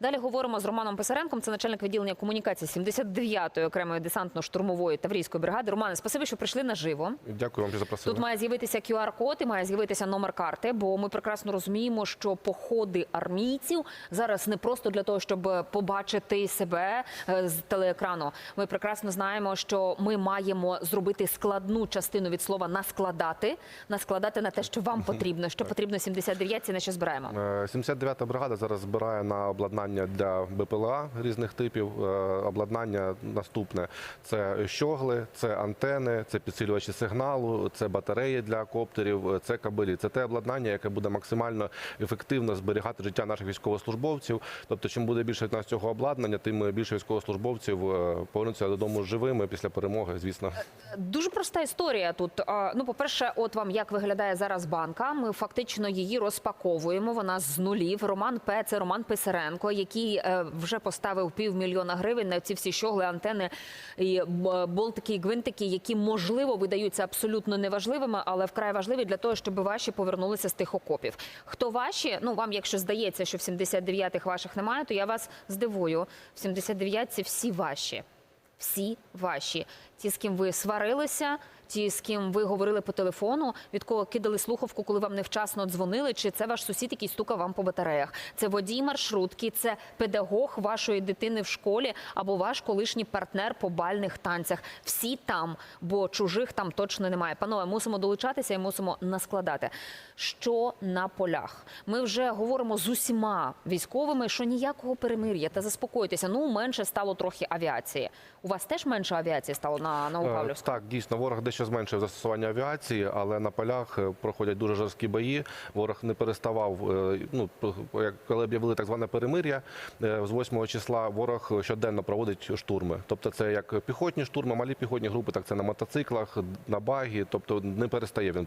Далі говоримо з Романом Писаренком, це начальник відділення комунікації 79-ї окремої десантно-штурмової таврійської бригади. Романе, спасибі, що прийшли наживо. Дякую вам, що запросили. Тут має з'явитися QR-код і має з'явитися номер карти, бо ми прекрасно розуміємо, що походи армійців зараз не просто для того, щоб побачити себе е, з телеекрану. Ми прекрасно знаємо, що ми маємо зробити складну частину від слова наскладати, наскладати на те, що вам потрібно. Що потрібно 79-ці, на що збираємо. Е, 79-та бригада зараз збирає на обладнання для БПЛА різних типів. Е, Обладнання наступне: це щогли, це антени, це підсилювачі сигналу, це батареї для коптерів, е, це кабелі. Це те обладнання, яке буде максимально ефективно зберігати життя наших військовослужбовців. Тобто, чим буде більше нас цього обладнання, тим більше військовослужбовців е, повернуться додому живими після перемоги. Звісно, Дуже проста історія тут. Ну, по-перше, от вам як виглядає зараз банка. Ми фактично її розпаковуємо. Вона з нулів. Роман П. Це Роман Писаренко, який е, вже поставив півмільйона гривень на ці всі щогли, антени і болтики і гвинтики, які можливо видаються абсолютно неважливими, але вкрай важливі для того, щоб ваші повернулися з тих окопів. Хто ваші? Ну вам, якщо здається, що в 79-х ваших немає, то я вас здивую. В 79-ці всі ваші всі ваші. Ті, з ким ви сварилися, ті, з ким ви говорили по телефону, від кого кидали слухавку, коли вам невчасно дзвонили, чи це ваш сусід, який стукав вам по батареях. Це водій маршрутки, це педагог вашої дитини в школі або ваш колишній партнер по бальних танцях. Всі там, бо чужих там точно немає. Панове, мусимо долучатися і мусимо наскладати. Що на полях? Ми вже говоримо з усіма військовими, що ніякого перемир'я та заспокойтеся. Ну менше стало трохи авіації. У вас теж менше авіації стало на Е, Новопавлівську? Так, дійсно, ворог дещо зменшив застосування авіації, але на полях е, проходять дуже жорсткі бої. Ворог не переставав. е, Ну коли об'явили так зване перемир'я е, з 8 числа, ворог щоденно проводить штурми. Тобто, це як піхотні штурми, малі піхотні групи, так це на мотоциклах, на багі. Тобто не перестає він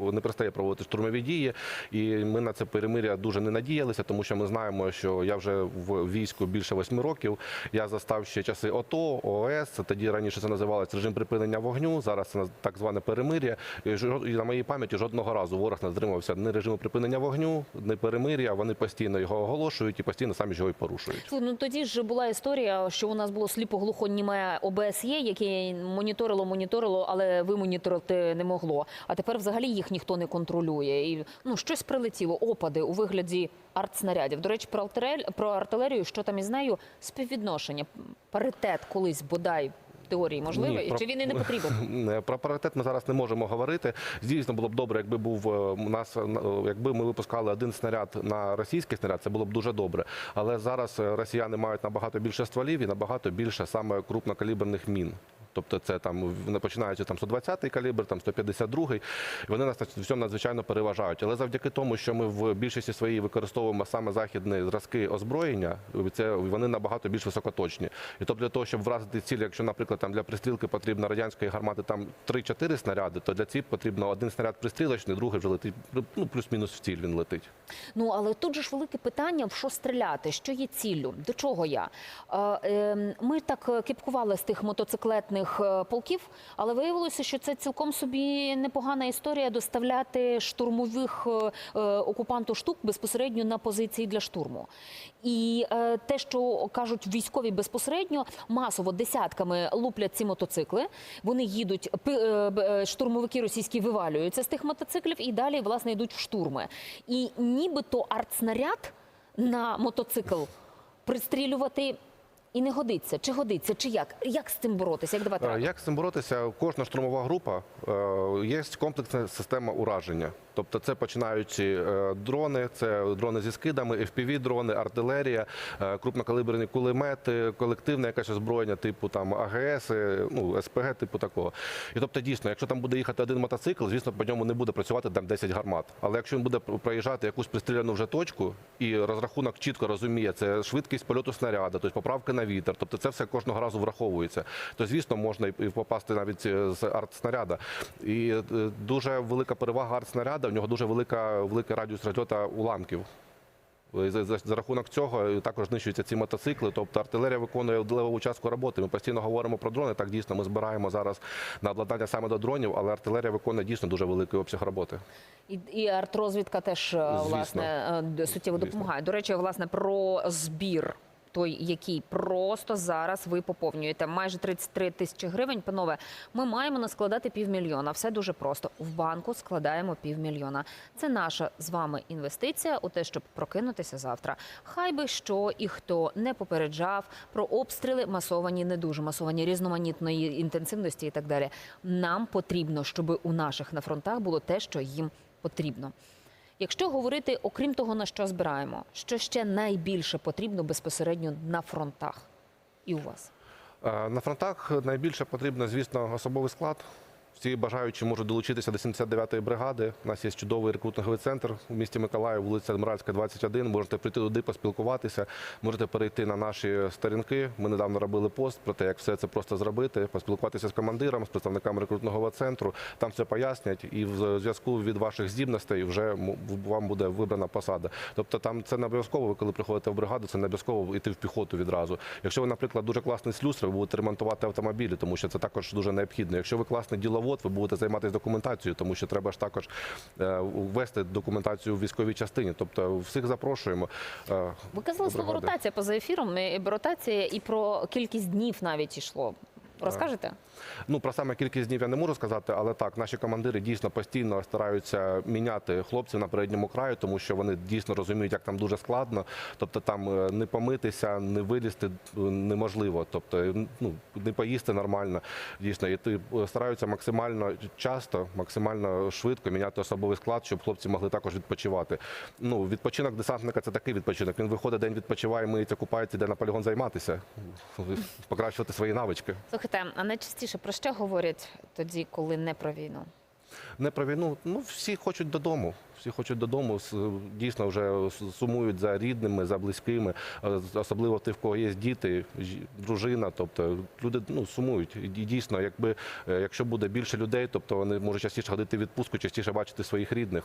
не перестає проводити штурмові дії. І ми на це перемир'я дуже не надіялися, тому що ми знаємо, що я вже в війську більше восьми років. Я застав ще часи ОТО, ООС. Тоді раніше це називалося режим припинення вогню. Зараз це так зване перемир'я. І на моїй пам'яті жодного разу ворог не дотримався ні режиму припинення вогню, ні перемир'я. Вони постійно його оголошують і постійно самі ж його і порушують. Ну тоді ж була історія, що у нас було сліпо-глухоніме ОБСЄ, яке моніторило, моніторило, але вимоніторити не могло. А тепер взагалі їх ніхто не контролює. І ну щось прилетіло, опади у вигляді артснарядів. До речі, про артилерію, що там із нею співвідношення, паритет колись бодай. Теорії можливо? Ні, про- чи він і не потрібен? Е, Про паритет ми зараз не можемо говорити. Звісно, було б добре, якби був е, у нас, е, якби ми випускали один снаряд на російський снаряд, це було б дуже добре. Але зараз е, росіяни мають набагато більше стволів і набагато більше саме крупнокаліберних мін. Тобто це там починаючи там 120-й калібр, там 152-й. І вони нас в цьому надзвичайно переважають. Але завдяки тому, що ми в більшості своїй використовуємо саме західні зразки озброєння, це вони набагато більш високоточні. І тобто для того, щоб вразити ціль, якщо, наприклад, там для пристрілки потрібно радянської гармати там 3-4 снаряди, то для ціль потрібно один снаряд пристрілочний, другий вже летить ну плюс-мінус в ціль він летить. Ну але тут же ж велике питання: в що стріляти, що є ціллю, до чого я? Е, е, ми так е, кипкували з тих мотоциклетних е, полків, але виявилося, що це цілком собі непогана історія доставляти штурмових е, е, окупанту штук безпосередньо на позиції для штурму. І те, що кажуть військові безпосередньо, масово десятками луплять ці мотоцикли. Вони їдуть, штурмовики російські вивалюються з тих мотоциклів і далі власне йдуть в штурми. І нібито артснаряд на мотоцикл пристрілювати. І не годиться, чи годиться, чи як? Як з цим боротися? Як давати Е, раду? Як з цим боротися? Кожна штурмова група е, є комплексна система ураження. Тобто, це починаючи е, дрони, це дрони зі скидами, fpv дрони, артилерія, е, крупнокаліберні кулемети, колективне якесь озброєння, типу там АГС, е, ну СПГ, типу такого. І тобто, дійсно, якщо там буде їхати один мотоцикл, звісно, по ньому не буде працювати там 10 гармат. Але якщо він буде проїжджати якусь пристріляну вже точку, і розрахунок чітко розуміє, це швидкість польоту снаряда, тобто поправки на вітер, тобто це все кожного разу враховується. То звісно, можна і попасти навіть з артснаряда. І дуже велика перевага артснаряда, в нього дуже велика великий радіус розльоту уламків. За, за, за рахунок цього також знищуються ці мотоцикли. Тобто артилерія виконує левову частку роботи. Ми постійно говоримо про дрони. Так дійсно ми збираємо зараз на обладнання саме до дронів, але артилерія виконує дійсно дуже великий обсяг роботи. І, і артрозвідка теж е, Звісно. власне е, суттєво Звісно. допомагає. До речі, власне про збір. Той, який просто зараз ви поповнюєте майже 33 тисячі гривень. Панове, ми маємо наскладати півмільйона. Все дуже просто. В банку складаємо півмільйона. Це наша з вами інвестиція у те, щоб прокинутися завтра. Хай би що і хто не попереджав про обстріли масовані, не дуже масовані, різноманітної інтенсивності і так далі. Нам потрібно, щоб у наших на фронтах було те, що їм потрібно. Якщо говорити, окрім того, на що збираємо, що ще найбільше потрібно безпосередньо на фронтах і у вас? Е, На фронтах найбільше потрібно, звісно, особовий склад. Всі бажаючі можуть долучитися до 79-ї бригади. У нас є чудовий рекрутинговий центр у місті Миколаїв, вулиця Адміральська, 21. Можете прийти туди, поспілкуватися, можете перейти на наші сторінки. Ми недавно робили пост про те, як все це просто зробити, поспілкуватися з командиром, з представниками рекрутингового центру. Там все пояснять, і в зв'язку від ваших здібностей вже вам буде вибрана посада. Тобто там це не обов'язково. Ви коли приходите в бригаду, це не обов'язково йти в піхоту відразу. Якщо ви, наприклад, дуже класний слюсар, ви будете ремонтувати автомобілі, тому що це також дуже необхідно. Якщо ви класний діловод, ви будете займатися документацією, тому що треба ж також е, ввести документацію в військовій частині. Тобто всіх запрошуємо. е, Ви казали слово ротація поза ефіром. і Ротація і про кількість днів навіть йшло. Розкажете? Ну про саме кількість днів я не можу сказати, але так, наші командири дійсно постійно стараються міняти хлопців на передньому краю, тому що вони дійсно розуміють, як там дуже складно. Тобто там е, не помитися, не вилізти е, неможливо. Тобто, ну не поїсти нормально. Дійсно, і ти е, стараються максимально часто, максимально швидко міняти особовий склад, щоб хлопці могли також відпочивати. Ну, відпочинок десантника це такий відпочинок. Він виходить день відпочиває, миється, купається, йде на полігон займатися, покращувати свої навички. Слухайте, а найчастіше про що говорять тоді, коли не про війну? Не про війну. Ну всі хочуть додому. Всі хочуть додому. Дійсно вже сумують за рідними, за близькими, е, особливо ті, в кого є діти, дружина. Тобто люди ну сумують. І дійсно, якби е, якщо буде більше людей, тобто вони можуть частіше ходити в відпустку, частіше бачити своїх рідних.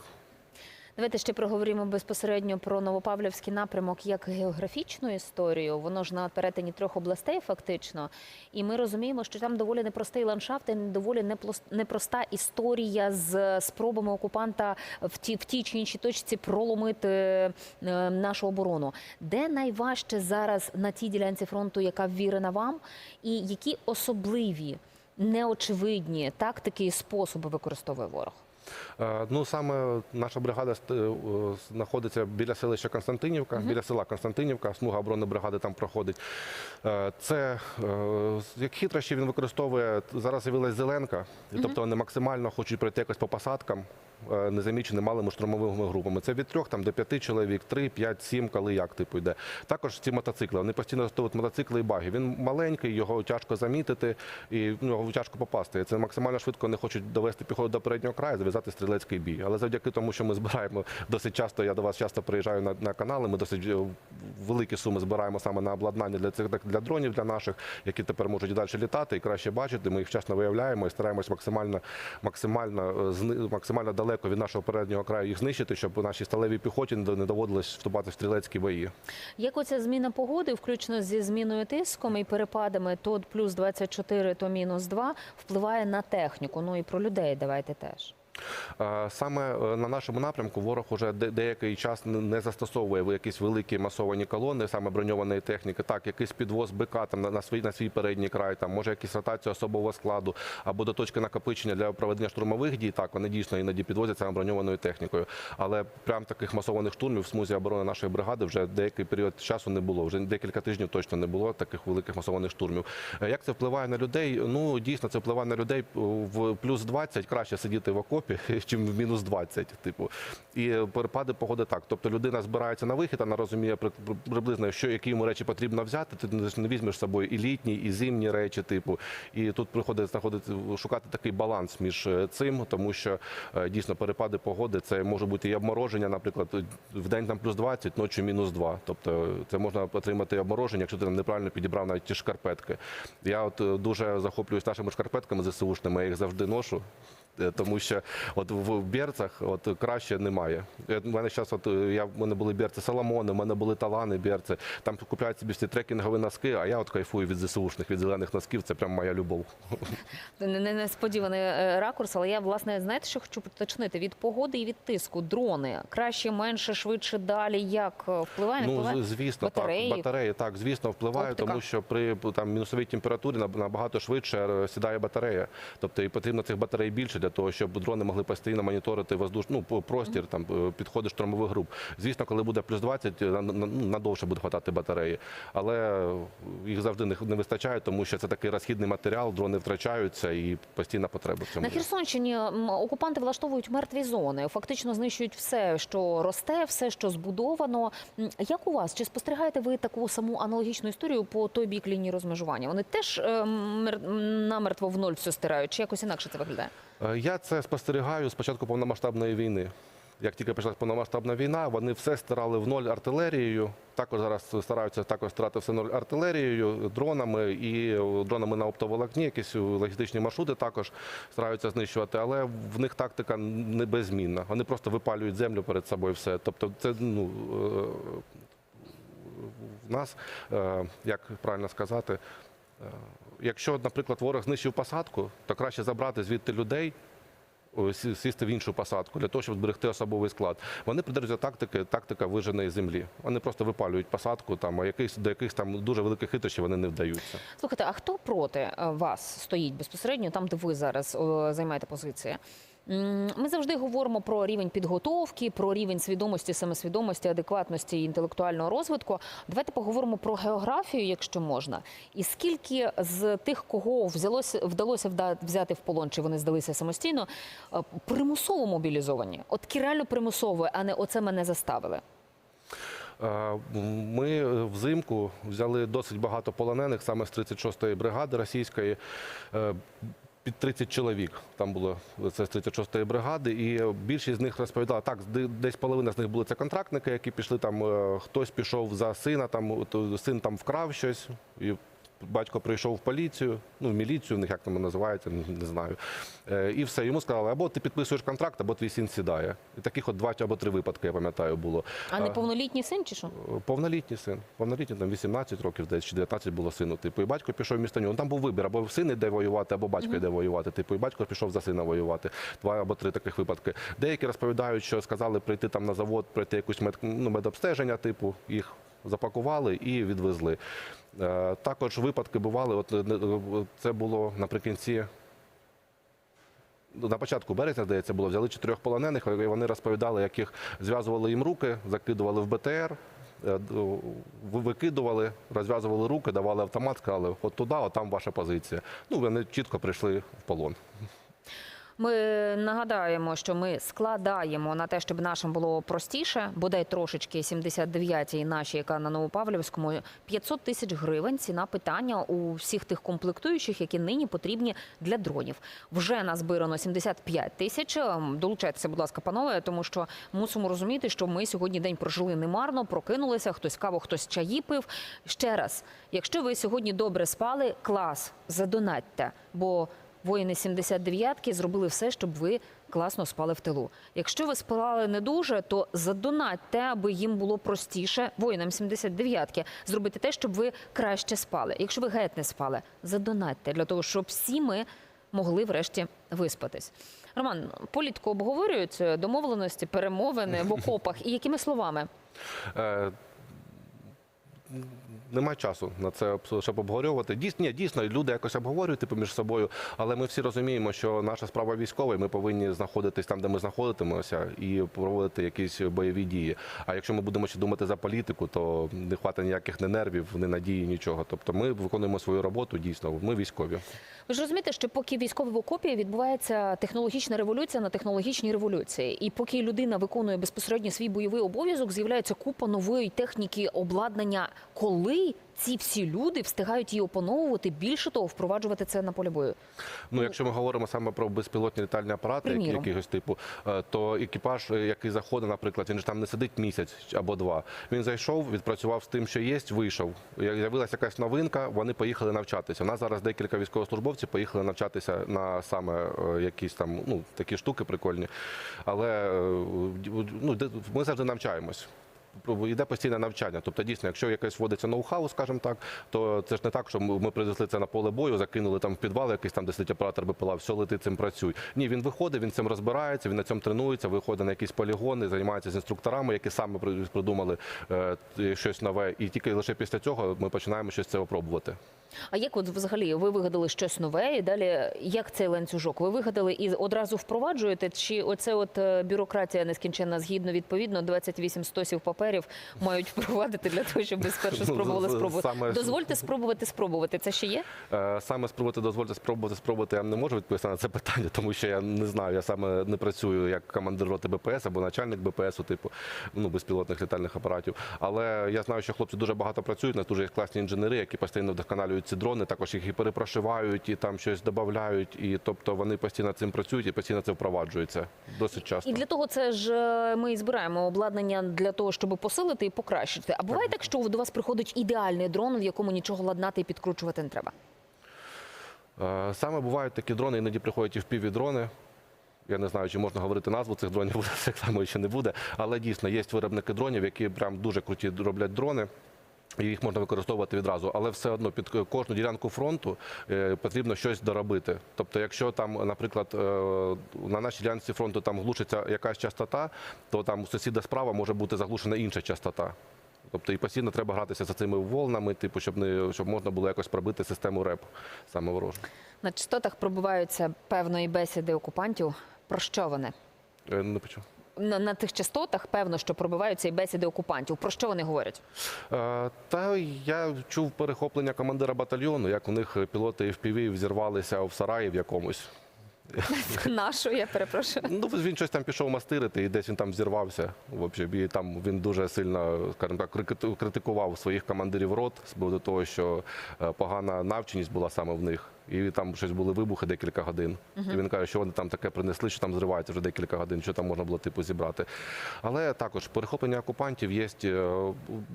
Давайте ще проговоримо безпосередньо про Новопавлівський напрямок як географічну історію. Воно ж на перетині трьох областей, фактично. І ми розуміємо, що там доволі непростий ландшафт і доволі непроста історія з спробами окупанта в ті в тій чи іншій точці проломити е, нашу оборону. Де найважче зараз на тій ділянці фронту, яка ввірена вам, і які особливі, неочевидні тактики і способи використовує ворог? Е, Ну саме наша бригада е, знаходиться біля селища Константинівка, біля села Константинівка, смуга оборони бригади там проходить. Е, Це е, як хитрощі він використовує зараз. З'явилась зеленка, тобто вони максимально хочуть пройти якось по посадкам. Е, Незамічені малими штурмовими групами. Це від трьох там до п'яти чоловік, три, п'ять, сім, коли як типу йде. Також ці мотоцикли. Вони постійно стоять мотоцикли і баги. Він маленький, його тяжко замітити і в нього тяжко попасти. Це максимально швидко не хочуть довести піхоту до переднього краю, зав'язати стрілецький бій. Але завдяки тому, що ми збираємо досить часто, я до вас часто приїжджаю на, на канали. Ми досить е, великі суми збираємо саме на обладнання для цих для дронів для наших, які тепер можуть далі літати і краще бачити. Ми їх вчасно виявляємо і стараємось максимально, максимально, е, максимально далеко від нашого переднього краю їх знищити, щоб нашій сталевій піхоті не доводилось вступати в стрілецькі бої. Як оця зміна погоди, включно зі зміною тиском і перепадами то плюс 24, то мінус 2, впливає на техніку. Ну і про людей давайте теж. Е, Саме е, на нашому напрямку ворог уже деякий час не- застосовує якісь великі масовані колони, саме броньованої техніки. Так, якийсь підвоз БК там на- свій на свій передній край, там може якісь ротація особового складу або до точки накопичення для проведення штурмових дій. Так, вони дійсно іноді підвозять саме броньованою технікою. Але прям таких масованих штурмів в смузі оборони нашої бригади вже деякий період часу не було. Вже декілька тижнів точно не було таких великих масованих штурмів. Е, Як це впливає на людей? Ну дійсно, це впливає на людей в плюс 20 краще сидіти в окопі, чим в мінус 20. Типу, і перепади погоди так. Тобто людина збирається на вихід, вона розуміє при- при- приблизно, що які йому речі потрібно взяти. Ти не- візьмеш з собою і літні, і зимні речі. Типу, і тут приходить знаходити шукати такий баланс між е, цим, тому що е, дійсно перепади погоди це може бути і обмороження, наприклад, в день там плюс 20, ночі мінус 2. Тобто це можна отримати обмороження, якщо ти неправильно підібрав навіть ті шкарпетки. Я от е, дуже захоплююсь нашими шкарпетками ЗСУшними, я їх завжди ношу. Е, Тому що от в берцах от краще немає. Е, У мене зараз от е, я в мене були берці Соломони, в мене були талани, берці. Там купляють собі всі трекінгові носки, а я от кайфую від ЗСУшних, від зелених носків. Це прям моя любов. Не- не- Несподіваний е, ракурс, але я власне знаєте, що хочу поточнити від погоди і від тиску. Дрони краще, менше, швидше, далі. Як е, впливає? Ну, впливає? звісно, Батареї? так. Батареї так, звісно, впливає, Оптика? тому що при там мінусовій температурі набагато швидше е, сідає батарея. Тобто і потрібно цих батарей більше для того, щоб дрони могли постійно моніторити воздуш, ну, простір, там е, підходи штурмових груп. Звісно, коли буде плюс 20, е, ну, надовше буде хватати батареї. Але їх завжди не, не вистачає, тому що це такий розхідний матеріал, дрони втрачаються і постійна потреба в цьому. На. Херсонщині окупанти влаштовують мертві зони, фактично знищують все, що росте, все, що збудовано. Як у вас? Чи спостерігаєте ви таку саму аналогічну історію по той бік лінії розмежування? Вони теж е, намертво в ноль все стирають, чи якось інакше це виглядає? Е, Я це спостерігаю з початку повномасштабної війни. Як тільки почалась повномасштабна війна, вони все стирали в ноль артилерією. Також зараз стараються також стирати все ноль артилерією, дронами і е, дронами на оптоволокні, якісь е, логістичні маршрути також стараються знищувати. Але в них тактика не беззмінна. Вони просто випалюють землю перед собою. Все. Тобто, це ну в нас, як правильно сказати, якщо, наприклад, ворог знищив посадку, то краще забрати звідти людей. Сісти в іншу посадку для того, щоб зберегти особовий склад. Вони придержуються тактики, тактика виженої землі. Вони просто випалюють посадку, там а якихось до якихось там дуже великих хитрощів вони не вдаються. Слухайте, а хто проти е, вас стоїть безпосередньо там, де ви зараз займаєте позиції? Ми завжди говоримо про рівень підготовки, про рівень свідомості, самосвідомості, адекватності і інтелектуального розвитку. Давайте поговоримо про географію, якщо можна. І скільки з тих, кого взялося вдалося взяти в полон, чи вони здалися самостійно, е, примусово мобілізовані? От реально примусово, а не оце мене заставили. Е, Ми е, взимку взяли досить багато полонених саме з 36-ї бригади російської. Під 30 чоловік там було це з 36-ї бригади, і більшість з них розповідала так. де- Десь половина з них були це контрактники, які пішли там. е, Хтось пішов за сина, там е, син там вкрав щось, і батько прийшов в поліцію, ну в міліцію, в них як там називається, не не знаю. Е, І все йому сказали, або ти підписуєш контракт, або твій син сідає. І таких от два або три випадки, я пам'ятаю, було. А неповнолітній син чи що? Повнолітній син. Повнолітній, там 18 років, десь чи 19 було сину. Типу, і батько пішов в місто нього. Ну, Там був вибір, або син йде воювати, або батько йде воювати. Типу, і батько пішов за сина воювати. Два або три таких випадки. Деякі розповідають, що сказали прийти там на завод, пройти якусь мед, ну, медобстеження, типу, їх запакували і відвезли. Е, також випадки бували, от е, е, це було наприкінці на початку березня, здається, було взяли чотирьох полонених. і Вони розповідали, як їх зв'язували їм руки, закидували в БТР, викидували, розв'язували руки, давали автомат, сказали, от туди, от там ваша позиція. Ну, вони чітко прийшли в полон. Ми нагадаємо, що ми складаємо на те, щоб нашим було простіше, бодай трошечки 79-й нашій, яка на Новопавлівському, 500 тисяч гривень. Ціна питання у всіх тих комплектуючих, які нині потрібні для дронів. Вже назбирано 75 тисяч. Ем, Долучайтеся, будь ласка, панове, тому що мусимо розуміти, що ми сьогодні день прожили немарно, прокинулися, хтось каву, хтось чаї пив. Ще раз, якщо ви сьогодні добре спали, клас, задонатьте, бо Воїни 79-ки зробили все, щоб ви класно спали в тилу. Якщо ви спали не дуже, то задонатьте, аби їм було простіше воїнам 79-ки зробити те, щоб ви краще спали. Якщо ви геть не спали, задонатьте для того, щоб всі ми могли врешті виспатись. Роман, політку обговорюють е, домовленості, перемовини в окопах і якими словами? Е, Нема часу на це щоб обговорювати. Дійсно, ні, дійсно, люди якось обговорюють типу, між собою, але ми всі розуміємо, що наша справа військова, і ми повинні знаходитись там, де ми знаходитимося, і проводити якісь бойові дії. А якщо ми будемо ще думати за політику, то не хватить ніяких ні нервів, ні надії, нічого. Тобто ми виконуємо свою роботу, дійсно, ми військові. Ви ж розумієте, що поки військові в окопі відбувається технологічна революція на технологічній революції, і поки людина виконує безпосередньо свій бойовий обов'язок, з'являється купа нової техніки, обладнання Коли ці всі люди встигають її опановувати, більше того, впроваджувати це на полі бою? Ну, якщо ми говоримо саме про безпілотні літальні апарати, які, Приміром. якогось типу, е, то екіпаж, е, який заходить, наприклад, він ж там не сидить місяць або два. Він зайшов, відпрацював з тим, що є, вийшов. Як З'явилася якась новинка, вони поїхали навчатися. У нас зараз декілька військовослужбовців поїхали навчатися на саме е, якісь там ну такі штуки прикольні. Але е, ну, де- ми завжди навчаємось. Йде постійне навчання. Тобто, дійсно, якщо якесь вводиться ноу-хау, скажімо так, то це ж не так, що ми принесли це на поле бою, закинули там в підвал, якийсь там де сидить оператор БПЛА, все летить цим працюй. Ні, він виходить, він цим розбирається, він на цьому тренується, виходить на якісь полігони, займається з інструкторами, які саме придумали е, щось нове. І тільки лише після цього ми починаємо щось це опробувати. А як от взагалі ви вигадали щось нове, і далі як цей ланцюжок? Ви вигадали і одразу впроваджуєте? Чи оце от е, бюрократія нескінченна згідно відповідно 28 стосів паперів мають впровадити для того, щоб ви спершу Ну, спробували спробувати? саме- Дозвольте спробувати спробувати. Це ще є? Е, Саме спробувати дозвольте спробувати спробувати. Я не можу відповісти на це питання, тому що я не знаю. Я саме не працюю як командир роти БПС або начальник БПС, типу ну безпілотних літальних апаратів. Але я знаю, що хлопці дуже багато працюють. У нас дуже є класні інженери, які постійно вдосконалюють ці дрони. Також їх і перепрошивають, і там щось додають. І тобто вони постійно цим працюють і постійно це впроваджується досить часто. І для того це ж е, ми і збираємо обладнання для того, щоб посилити і покращити. А буває так, що до вас приходить ідеальний дрон, в якому нічого ладнати і підкручувати не треба. Е, Саме бувають такі дрони, іноді приходять і впіві дрони. Я не знаю, чи можна говорити назву цих дронів, буде так само ще не буде. Але дійсно є виробники дронів, які прям дуже круті роблять дрони. І їх можна використовувати відразу, але все одно під кожну ділянку фронту е, потрібно щось доробити. Тобто, якщо там, наприклад, е, на нашій ділянці фронту там глушиться якась частота, то там у сусіда справа може бути заглушена інша частота. Тобто і постійно треба гратися за цими волнами, типу, щоб не щоб можна було якось пробити систему РЕП саме ворожу. На частотах пробиваються певної бесіди окупантів. Про що вони? Е, Не почув. На, на тих частотах певно, що пробиваються і бесіди окупантів. Про що вони говорять? Е, Та я чув перехоплення командира батальйону, як у них пілоти FPV взірвалися в сараї в якомусь. Нашу, я перепрошую. Ну, він щось там пішов мастирити, і десь він там взірвався. В общем, і там він дуже сильно, скажімо так, критикував своїх командирів рот з приводу того, що е, погана навченість була саме в них. І там щось були вибухи декілька годин. І він каже, що вони там таке принесли, що там зривається вже декілька годин, що там можна було типу зібрати. Але також перехоплення окупантів є е,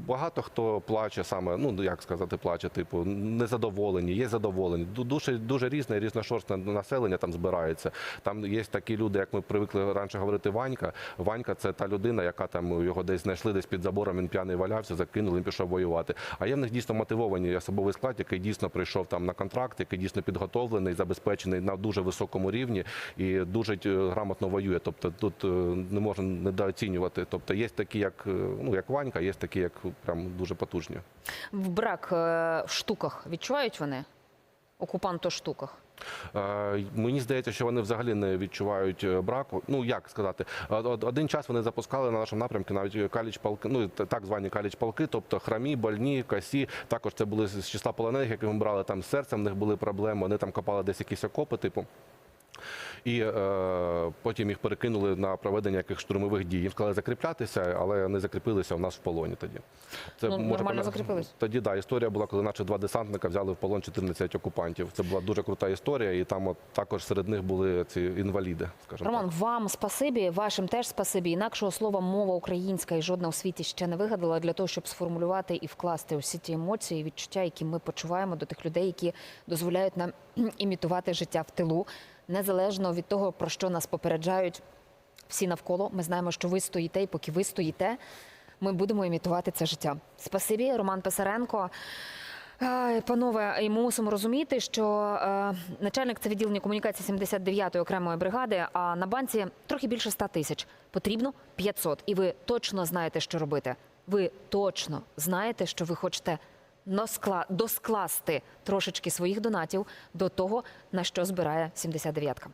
багато хто плаче саме, ну як сказати, плаче, типу, незадоволені, є задоволені. Дуже дуже різне, різношорстне населення там збирається. Там є такі люди, як ми привикли раніше говорити, Ванька. Ванька це та людина, яка там його десь знайшли, десь під забором, він п'яний валявся, закинули, він пішов воювати. А є в них дійсно мотивовані особовий склад, який дійсно прийшов там на контракт, який дійсно підготовлений, забезпечений на дуже високому рівні і дуже е, грамотно воює. Тобто тут е, не можна недооцінювати. Тобто є такі, як е, ну як Ванька, є такі, як прям дуже потужні. В брак в штуках відчувають вони? окупанто штуках. Е, Мені здається, що вони взагалі не відчувають е, браку. Ну як сказати, Од- од- один час вони запускали на нашому напрямку навіть каліч палки, ну так звані каліч палки, тобто храмі, больні, касі. Також це були з числа полонених, які ми брали там з серцем. В них були проблеми. Вони там копали десь якісь окопи, типу. І е, потім їх перекинули на проведення яких штурмових дій. Їм сказали закріплятися, але не закріпилися у нас в полоні тоді. Це Ну, нормально закріпились. Тоді да, історія була, коли наші два десантника взяли в полон 14 окупантів. Це була дуже крута історія, і там от також серед них були ці інваліди. Скажімо Роман, так. вам спасибі, вашим теж спасибі. Інакшого слова мова українська і жодна у світі ще не вигадала для того, щоб сформулювати і вкласти усі ті емоції, відчуття, які ми почуваємо до тих людей, які дозволяють нам імітувати життя в тилу, незалежно від того, про що нас попереджають всі навколо. Ми знаємо, що ви стоїте, і поки ви стоїте, ми будемо імітувати це життя. Спасибі, Роман Писаренко. Панове, і мусимо розуміти, що е, начальник це відділення комунікації 79-ї окремої бригади, а на банці трохи більше 100 тисяч. Потрібно 500. І ви точно знаєте, що робити. Ви точно знаєте, що ви хочете доскласти трошечки своїх донатів до того, на що збирає 79-ка.